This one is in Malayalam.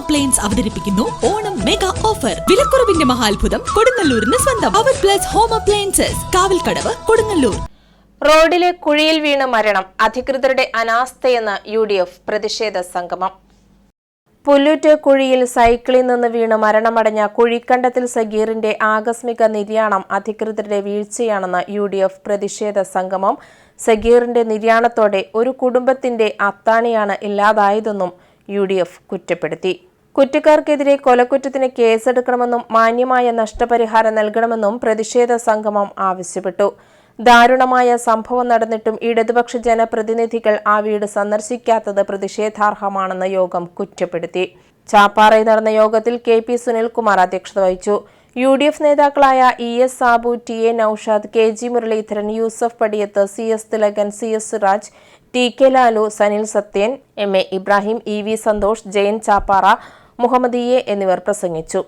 അപ്ലയൻസ് അവതരിപ്പിക്കുന്നു ഓണം മെഗാ ഓഫർ വിലക്കുറവിന്റെ മഹാത്ഭുതം കൊടുങ്ങല്ലൂരിന് സ്വന്തം. അവർ plus home appliances Kavalkadavu Kodungallur. റോഡിലെ കുഴിയിൽ വീണ് മരണം അധികൃതരുടെ അനാസ്ഥയെന്ന് യു ഡി എഫ് പ്രതിഷേധ സംഗമം. പുല്ലൂറ്റ് കുഴിയിൽ സൈക്കിളിൽ നിന്ന് വീണ് മരണമടഞ്ഞ കുഴിക്കണ്ടത്തിൽ സഗീറിന്റെ ആകസ്മിക നിര്യാണം അധികൃതരുടെ വീഴ്ചയാണെന്ന് യു ഡി എഫ് പ്രതിഷേധ സംഗമം. സഗീറിന്റെ നിര്യാണത്തോടെ ഒരു കുടുംബത്തിന്റെ അത്താണിയാണ് ഇല്ലാതായതെന്നും യു ഡി എഫ് കുറ്റപ്പെടുത്തി. കുറ്റക്കാർക്കെതിരെ കൊലക്കുറ്റത്തിന് കേസെടുക്കണമെന്നും മാന്യമായ നഷ്ടപരിഹാരം നൽകണമെന്നും പ്രതിഷേധ സംഗമം ആവശ്യപ്പെട്ടു. ദാരുണമായ സംഭവം നടന്നിട്ടും ഇടതുപക്ഷ ജനപ്രതിനിധികൾ ആ വീട് സന്ദർശിക്കാത്തത് പ്രതിഷേധാർഹമാണെന്ന് യോഗം കുറ്റപ്പെടുത്തി. ചാപ്പാറയിൽ നടന്ന യോഗത്തിൽ കെ പി സുനിൽകുമാർ അധ്യക്ഷത വഹിച്ചു. യു ഡി എഫ് നേതാക്കളായ E S Sabu T A Noushad K G Muraleedharan Yusuf Padiyath C S Thilakan C S Suraj T K Lalu Sanil Sathyan M A Ibrahim E V Santhosh Jayan Chappara Muhammad E എന്നിവർ പ്രസംഗിച്ചു